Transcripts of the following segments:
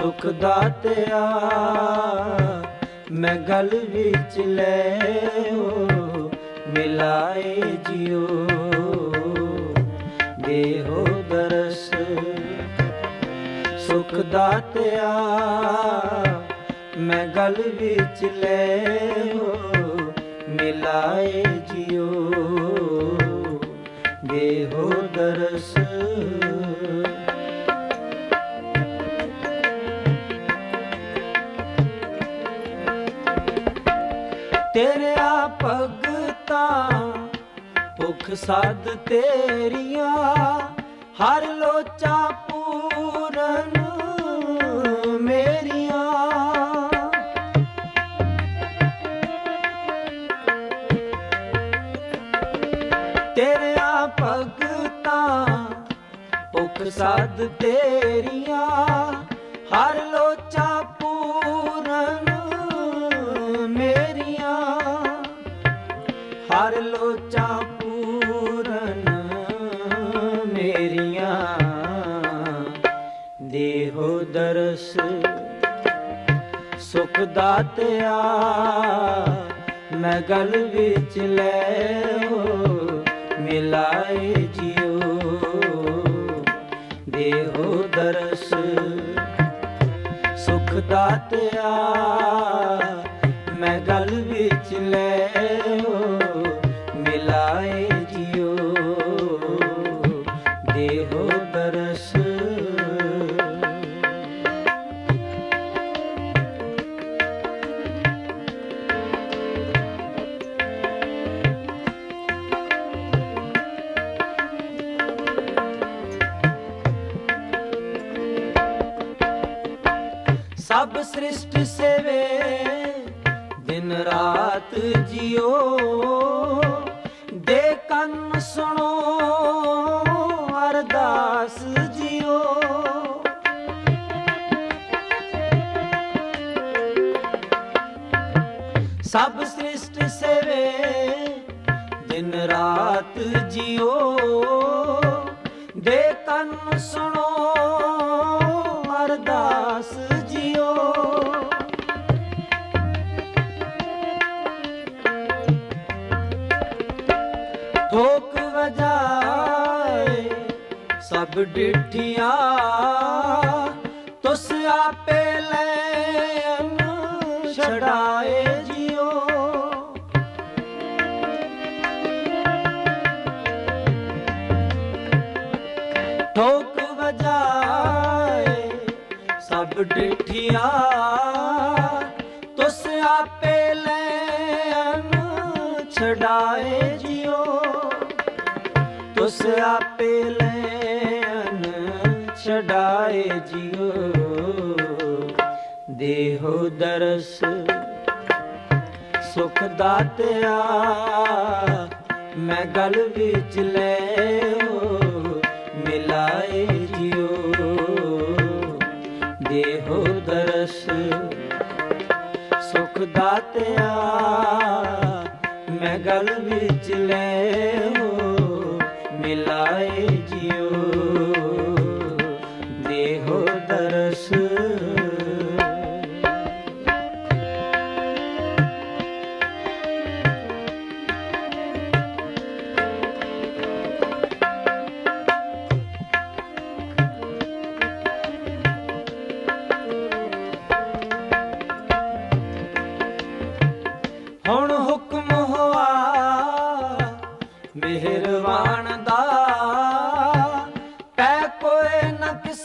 ਸੁਖ ਦਾਤਿਆ ਮੈਂ ਗਲ ਵਿੱਚ ਲੈਓ, ਮਿਲਾਏ ਜਿਉ। ਦੇਹੋ ਦਰਸ, ਸੁਖ ਦਾਤਿਆ ਮੈਂ ਗਲ ਵਿੱਚ ਲੈਓ, ਮਿਲਾਏ ਤੇਰਿਆ ਭਗਤਾ, ਭੁਖ ਸਾਧ ਤੇਰੀਆਂ, ਹਰ ਲੋਚਾ ਪੂਰਨ ਮੇਰੀਆਂ। ਤੇਰਿਆ ਭਗਤਾ, ਭੁਖ ਸਾਧ ਤੇਰੀਆਂ, ਹਰ ਲੋਚਾ ਪੂਰਨ ਦਰਸ, ਸੁਖ ਦਾਤਿਆ ਮੈਂ ਗਲ ਵਿੱਚ ਲੈਓ, ਮਿਲਾਏ ਜਿਉ। ਦੇਹੋ ਦਰਸ, ਸੁਖ ਦਾਤਿਆ ਮੈਂ ਗਲ ਵਿੱਚ ਲੈਓ, ਮਿਲਾਏ ਜਿਉ। ਦੇਹੋ ਸਭ ਸ੍ਰਿਸ਼ਟ ਸੇਵੇ, ਦਿਨ ਰਾਤ ਜਿਉ ਦੇ ਕੰਨ ਸੁਣੋ, ਅਰਦਾਸ ਜਿਉ ਸਭ ਸ੍ਰਿਸ਼ਟ ਸੇਵੇ, ਦਿਨ ਰਾਤ ਜਿਉ ਸਭ ਡਿਠੀਆਂ, ਤੁਸ ਆਪੇ ਲੈਨ ਛੜਾਏ ਜਿਉ। ਠੋਕ ਵਜਾਏ ਸਭ ਡਿਠੀਆਂ, ਤੁਸ ਆਪੇ ਲੈਨ ਛਡਾਏ ਜਿਉ। ਤੁਸ ਆਪੇ ਲੈ ਛਡਾਏ ਜਿਉ, ਦੇਹੋ ਦਰਸ। ਸੁਖ ਦਾਤਿਆ, ਮੈਂ ਗਲ ਵਿੱਚ ਲੈਓ ਮਿਲਾਏ ਜਿਉ, ਦੇਹੋ ਦਰਸ। ਸੁਖ ਦਾਤਿਆ, ਮੈਂ ਗਲ ਵਿੱਚ ਲੈਓ ਮਿਲਾਏ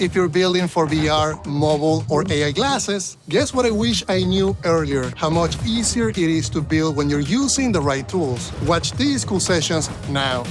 If you're building for VR, mobile, or AI glasses, guess what I wish I knew earlier? How much easier it is to build when you're using the right tools. Watch these cool sessions now.